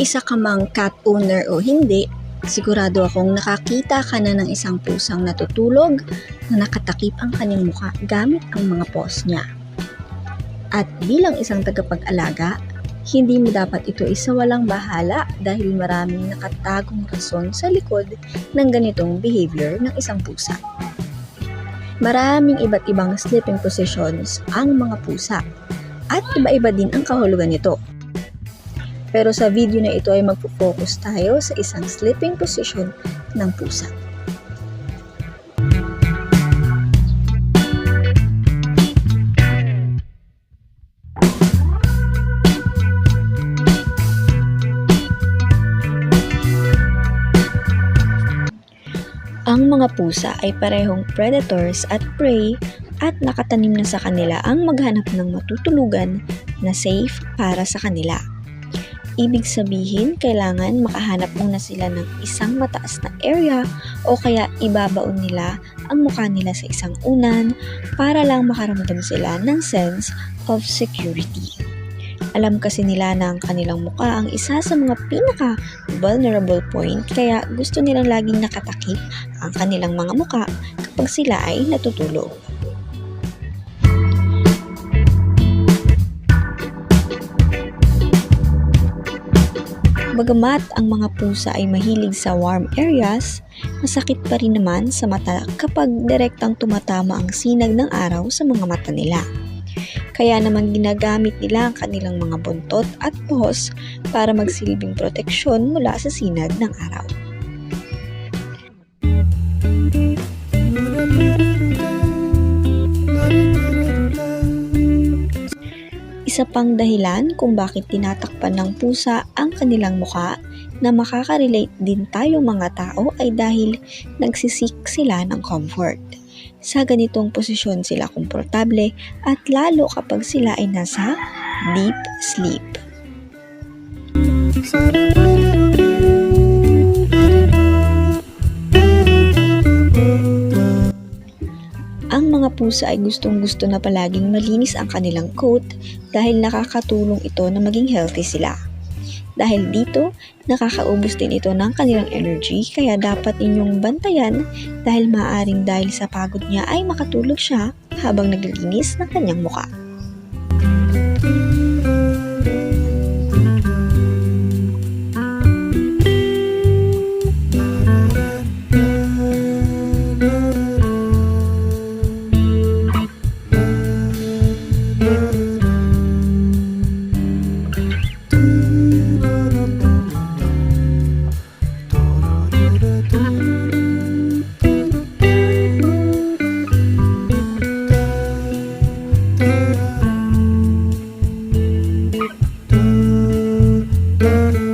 isa ka mang cat owner o hindi, sigurado akong nakakita ka na ng isang pusang natutulog na nakatakip ang kanyang mukha gamit ang mga paws niya. At bilang isang tagapag-alaga, hindi mo dapat ito isawalang bahala dahil maraming nakatagong rason sa likod ng ganitong behavior ng isang pusa. Maraming iba't ibang sleeping positions ang mga pusa at iba-iba din ang kahulugan nito. Pero sa video na ito ay magpo-focus tayo sa isang sleeping position ng pusa. Ang mga pusa ay parehong predators at prey at nakatanim na sa kanila ang maghanap ng matutulugan na safe para sa kanila. Ibig sabihin, kailangan makahanap muna sila ng isang mataas na area o kaya ibabaon nila ang mukha nila sa isang unan para lang makaramdam sila ng sense of security. Alam kasi nila na ang kanilang mukha ang isa sa mga pinaka vulnerable point kaya gusto nilang laging nakatakip ang kanilang mga muka kapag sila ay natutulog. Bagamat ang mga pusa ay mahilig sa warm areas, masakit pa rin naman sa mata kapag direktang tumatama ang sinag ng araw sa mga mata nila. Kaya naman ginagamit nila ang kanilang mga buntot at paws para magsilbing proteksyon mula sa sinag ng araw. Isa pang dahilan kung bakit tinatakpan ng pusa ang kanilang mukha na makaka-relate din tayo mga tao ay dahil nagsisik sila ng comfort. Sa ganitong posisyon sila komportable at lalo kapag sila ay nasa deep sleep. Mga pusa ay gustong gusto na palaging malinis ang kanilang coat dahil nakakatulong ito na maging healthy sila. Dahil dito, nakakaubos din ito ng kanilang energy kaya dapat ninyong bantayan dahil maaring dahil sa pagod niya ay makatulog siya habang naglilinis ng kanyang muka.